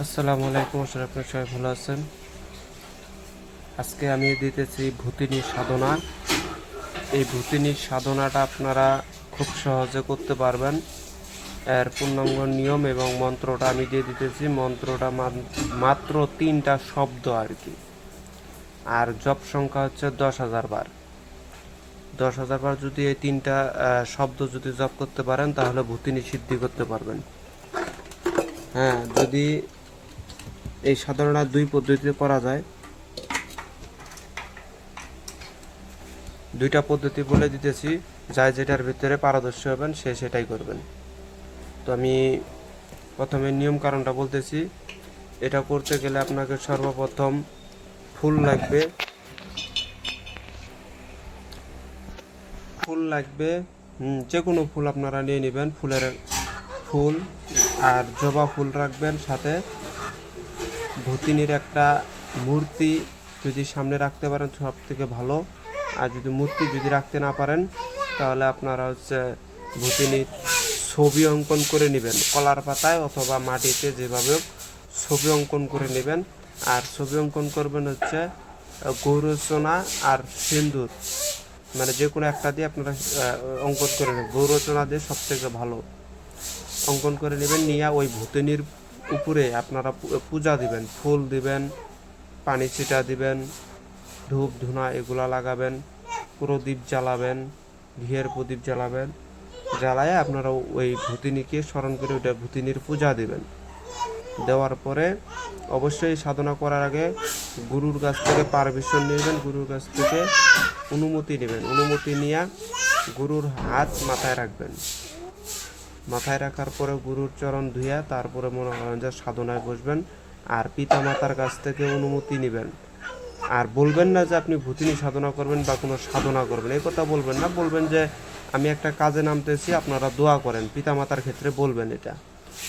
আসসালামু আলাইকুম, আসলে আপনার সবাই ভালো আছেন? আজকে আমি দিতেছি ভূতিনী সাধনা। এই ভূতিনী সাধনাটা আপনারা খুব সহজে করতে পারবেন। এর পূর্ণাঙ্গ নিয়ম এবং মন্ত্রটা আমি দিয়ে দিতেছি। মন্ত্রটা মান- মাত্র তিনটা শব্দ আর কি। আর জব সংখ্যা হচ্ছে দশ হাজার বার। দশ হাজার বার যদি এই তিনটা শব্দ যদি জব করতে পারেন, তাহলে ভূতিনী সিদ্ধি করতে পারবেন। হ্যাঁ যদি এই সাধনাটা দুই পদ্ধতিতে করা যায়। দুইটা পদ্ধতি বলে দিতেছি, যাই যেটার ভিতরে পারদর্শী হবেন সে সেটাই করবেন। তো আমি প্রথমে নিয়ম কারণটা বলতেছি, এটা করতে গেলে আপনাকে সর্বপ্রথম ফুল লাগবে ফুল লাগবে যে কোনো ফুল আপনারা নিয়ে নেবেন, ফুলের ফুল আর জবা ফুল রাখবেন সাথে। ভূতিনীর একটা মূর্তি যদি সামনে রাখতে পারেন সব থেকে ভালো। আর যদি মূর্তি যদি রাখতে না পারেন, তাহলে আপনারা হচ্ছে ভূতিনীর ছবি অঙ্কন করে নেবেন। কলার পাতায় অথবা মাটিতে যেভাবে ছবি অঙ্কন করে নেবেন। আর ছবি অঙ্কন করবেন হচ্ছে গৌরচনা আর সিন্দুর। মানে যে কোনো একটা দিয়ে আপনারা অঙ্কন করে নেবেন। গৌরচনা দিয়ে সবথেকে ভালো। অঙ্কন করে নেবেন, নিয়ে ওই ভূতনির উপরে আপনারা পূজা দিবেন, ফুল দিবেন, পানি ছিটা দিবেন, ধূপ, ধুনা এগুলা লাগাবেন, প্রদীপ জ্বালাবেন, ঘিয়ের প্রদীপ জ্বালাবেন, জ্বালায় আপনারা ওই ভূতিনীকে স্মরণ করে ওইটা ভূতিনীর পূজা দিবেন। দেওয়ার পরে অবশ্যই সাধনা করার আগে গুরুর কাছ থেকে পারমিশন নেবেন, গুরুর কাছ থেকে অনুমতি নেবেন। অনুমতি নিয়ে গুরুর হাত মাথায় রাখবেন। মাথায় রাখার পরে গুরুর চরণ ধুইয়া তারপরে মনে করেন যে সাধনায় বসবেন আর পিতা মাতার কাছ থেকে অনুমতি নেবেন। আর বলবেন না যে আপনি ভূতিনী সাধনা করবেন বা কোনো সাধনা করবেন। এই কথা বলবেন না, বলবেন যে আমি একটা কাজে নামতেছি, আপনারা দোয়া করেন। পিতা মাতার ক্ষেত্রে বলবেন এটা।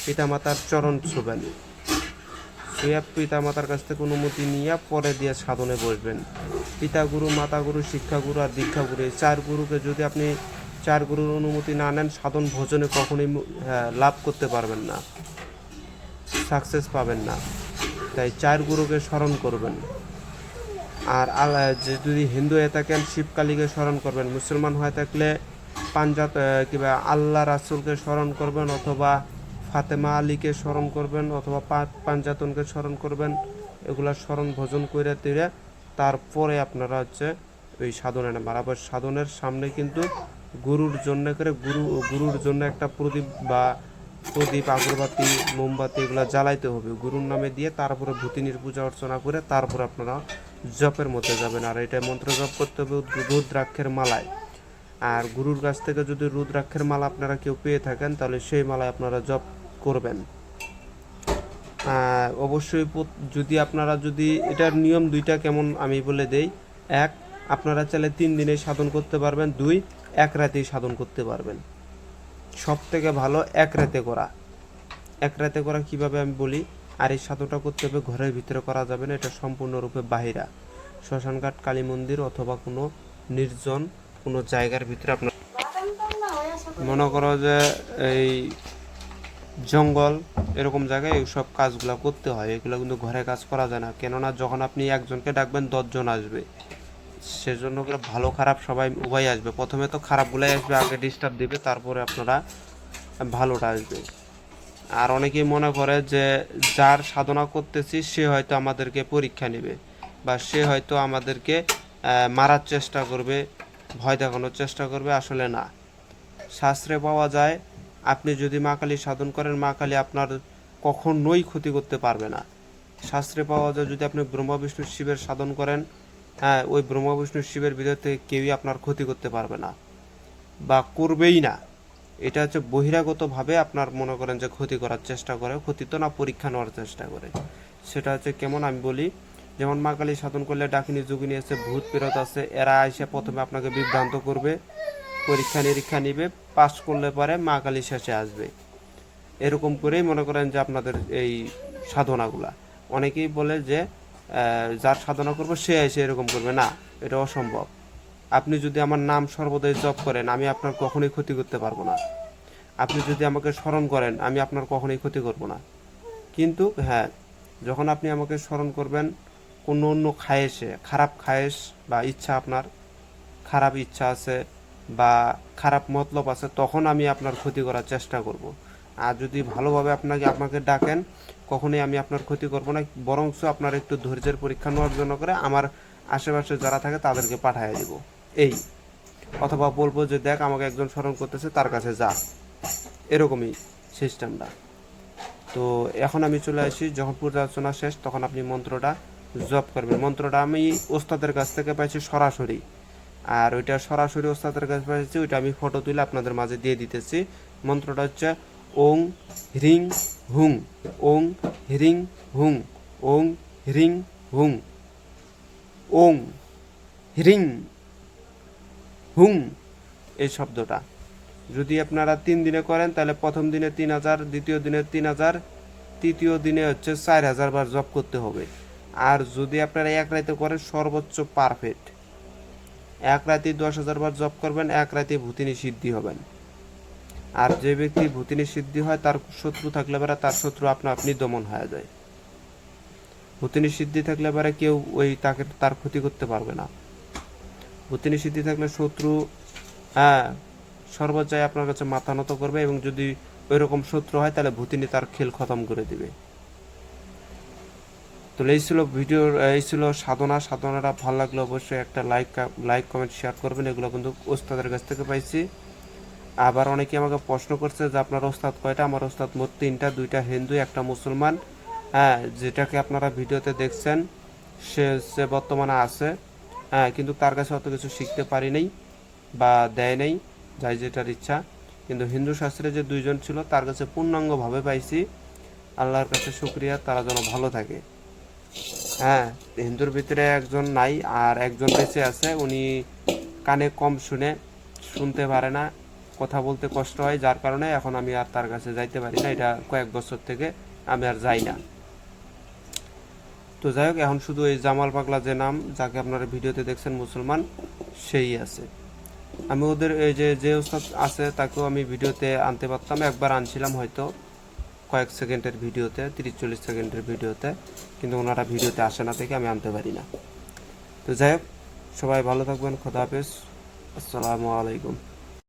পিতা মাতার চরণ ছুবেন। পিতা মাতার কাছ থেকে অনুমতি নিয়ে পরে দিয়ে সাধনে বসবেন। পিতা গুরু মাতা গুরু শিক্ষা গুরু আর দীক্ষা গুরু এই চার গুরুকে যদি আপনি চার গুরুর অনুমতি না নেন সাধন ভোজনে কখনোই হ্যাঁ, লাভ করতে পারবেন না। সাকসেস পাবেন না। তাই চার গুরুকে স্মরণ করবেন। আর যে যদি হিন্দু হয়ে থাকেন শিবকালীকে স্মরণ করবেন। মুসলমান হয়ে থাকলে পাঞ্জাত আহ, কিংবা আল্লাহ রাসুলকে স্মরণ করবেন অথবা ফাতেমা আলীকে স্মরণ করবেন অথবা পাঞ্জাতনকে স্মরণ করবেন। এগুলা স্মরণ ভোজন করে তিরে তারপরে আপনারা হচ্ছে ওই সাধনে নেবেন আবার সাধনের সামনে কিন্তু গুরুর জন্য করে গুরু, গুরুর জন্য একটা প্রদীপ বা প্রদীপ, আগরবাতি, মোমবাতি এগুলো জ্বালাইতে হবে। গুরুর নামে দিয়ে তারপরে ভূতিনীর পূজা অর্চনা করে তারপর আপনারা জপের মধ্যে যাবেন। আর এটা মন্ত্র জপ করতে হবে রুদ্রাক্ষের মালায়। আর গুরুর কাছ থেকে যদি রুদ্রাক্ষের মালা আপনারা কেউ পেয়ে থাকেন, তাহলে সেই মালায় আপনারা জপ করবেন। অবশ্যই যদি আপনারা যদি এটার নিয়ম দুইটা কেমন আমি বলে দেই। এক, আপনারা চাইলে তিন দিনে সাধন করতে পারবেন। দুই এক রাতেই সাধন করতে পারবেন। সব থেকে ভালো এক রাতে করা। এক রাতে করা কীভাবে আমি বলি? আর এই সাধনটা করতে হবে ঘরের ভিতরে করা যাবে না, এটা সম্পূর্ণরূপে বাহিরা। শ্মশানঘাট, কালী মন্দির অথবা কোনো নির্জন কোনো জায়গার ভিতরে আপনার মনে করো যে এই জঙ্গল, এরকম জায়গায় এইসব কাজগুলো করতে হয়। এগুলো কিন্তু ঘরে কাজ করা যায় না। কেননা যখন আপনি একজনকে ডাকবেন, দশজন আসবে। সেজন্য করে ভালো, খারাপ সবাই, উভয় আসবে। প্রথমে তো খারাপগুলাই আসবে, আগে ডিস্টার্ব দিবে, তারপরে আপনারা ভালোটা আসবে। আর অনেকেই মনে করে যে যার সাধনা করতেছি, সে হয়তো আমাদেরকে পরীক্ষা নেবে বা সে হয়তো আমাদেরকে মারার চেষ্টা করবে, ভয় দেখানোর চেষ্টা করবে, আসলে না। শাস্ত্রে পাওয়া যায়, আপনি যদি মা কালী সাধন করেন, মা কালী আপনার কখনোই ক্ষতি করতে পারবে না। শাস্ত্রে পাওয়া যায়, যদি আপনি ব্রহ্মা, বিষ্ণু, শিবের সাধন করেন হ্যাঁ ওই ব্রহ্মা, বিষ্ণু, শিবের ভিতর থেকে কেউই আপনার ক্ষতি করতে পারবে না বা করবেই না। এটা হচ্ছে বহিরাগতভাবে আপনার মনে করেন যে ক্ষতি করার চেষ্টা করে, ক্ষতি তো না, পরীক্ষা নেওয়ার চেষ্টা করে। সেটা হচ্ছে কেমন আমি বলি, যেমন মা কালী সাধন করলে ডাকিনী, যোগিনী আছে, ভূত, প্রেরত আছে, এরা এসে প্রথমে আপনাকে বিভ্রান্ত করবে, পরীক্ষা, নিরীক্ষা নিবে পাস করলে পরে মা কালী শেষে আসবে। এরকম করেই মনে করেন যে আপনাদের এই সাধনাগুলা। অনেকেই বলে যে যার সাধনা করব, সে এসে এরকম করবে। না, এটা অসম্ভব। আপনি যদি আমার নাম সর্বদাই জপ করেন, আমি আপনার কখনোই ক্ষতি করতে পারব না। আপনি যদি আমাকে স্মরণ করেন, আমি আপনার কখনোই ক্ষতি করব না। কিন্তু হ্যাঁ যখন আপনি আমাকে স্মরণ করবেন, কোনো অন্য খায়েশে, খারাপ খায়েশ বা ইচ্ছা আপনার, খারাপ ইচ্ছা আছে বা খারাপ মতলব আছে, তখন আমি আপনার ক্ষতি করার চেষ্টা করব। আর যদি ভালোভাবে আপনাকে আপনাকে ডাকেন, কখনোই আমি আপনার ক্ষতি করব না বরঞ্চ আপনার একটু ধৈর্যের পরীক্ষা নেওয়ার জন্য করে আমার আশেপাশে যারা থাকে তাদেরকে পাঠিয়ে দিব। এই অথবা বলব যে, দেখ, আমাকে একজন স্মরণ করতেছে, তার কাছে যা। এরকমই সিস্টেমটা। তো এখন আমি চলে আসি, যখন পূজা অর্চনা শেষ, তখন আপনি মন্ত্রটা জপ করবেন। মন্ত্রটা আমি ওস্তাদের কাছ থেকে পাইছি সরাসরি। আর ওইটা সরাসরি ওস্তাদের কাছে পাইছি, ওইটা আমি ফটো তুলে আপনাদের মাঝে দিয়ে দিতেছি। মন্ত্রটা হচ্ছে ওং হ্রিং হুং, ওং হ্রিং হুং, ওং হ্রিং হুং, ওং হ্রিং হুং এই শব্দটা। যদি আপনারা তিন দিনে করেন, তাহলে প্রথম দিনে তিন হাজার, দ্বিতীয় দিনে তিন হাজার, তৃতীয় দিনে হচ্ছে চার হাজার বার জব করতে হবে। আর যদি আপনারা এক রাতে করেন, সর্বোচ্চ পারফেক্ট এক রাতে দশ হাজার বার জব করবেন, এক রাতে ভূতিনি সিদ্ধি হবেন। আর যে ব্যক্তি ভূতিনি সিদ্ধি হয়, তার শত্রু থাকলে পারে তার শত্রু আপনা আপনি দমন হয়ে যায়। ভূতিনি সিদ্ধি থাকলে পারে কেউ ওই তাকে তার ক্ষতি করতে পারবে না। ভূতিনি সিদ্ধি থাকলে শত্রু হ্যাঁ সর্বজয় আপনার কাছে মাথা নত করবে এবং যদি ওই রকম শত্রু হয়, তাহলে ভূতিনি তার খেল খতম করে দিবে। তো এই ছিল ভিডিওর, এই ছিল সাধনা। সাধনাটা ভালো লাগলে অবশ্যই একটা লাইক লাইক, কমেন্ট শেয়ার করবেন। এগুলো কিন্তু ওস্তাদের কাছ থেকে পাইছি। আবার অনেকে আমাকে প্রশ্ন করছে যে আপনার ওস্তাদ কয়টা? আমার ওস্তাদ মোট তিনটা, দুইটা হিন্দু, একটা মুসলমান। হ্যাঁ যেটাকে আপনারা ভিডিওতে দেখছেন, সে সে বর্তমানে আছে। হ্যাঁ কিন্তু তার কাছে অত কিছু শিখতে পারি নাই বা দেয় নাই, যাই যেটার ইচ্ছা। কিন্তু হিন্দু শাস্ত্রে যে দুইজন ছিল, তার কাছে পূর্ণাঙ্গভাবে পাইছি। আল্লাহর কাছে শুক্রিয়া, তারা যেন ভালো থাকে। হ্যাঁ হিন্দুর ভিতরে একজন নাই আর একজন বেঁচে আছে। উনি কানে কম শুনে, শুনতে পারে না। কথা বলতে কষ্ট হয়, যার কারণে এখন আমি আর তার কাছে যাইতে পারি না। এটা কয়েক বছর থেকে আমি আর যাই না। তো যাই হোক, এখন শুধু এই জামাল পাগলা যে নাম, যাকে আপনারা ভিডিওতে দেখছেন মুসলমান, সেই আছে। আমি ওদের, এই যে যে ওস্তাদ আছে, তাকেও আমি ভিডিওতে আনতে পারতাম। একবার আনছিলাম হয়তো কয়েক সেকেন্ডের ভিডিওতে, তিরিশ চল্লিশ সেকেন্ডের ভিডিওতে, কিন্তু ওনারা ভিডিওতে আসে না থেকে আমি আনতে পারি না। তো যাই হোক, সবাই ভালো থাকবেন, খোদা হাফেজ। আসসালামু আলাইকুম।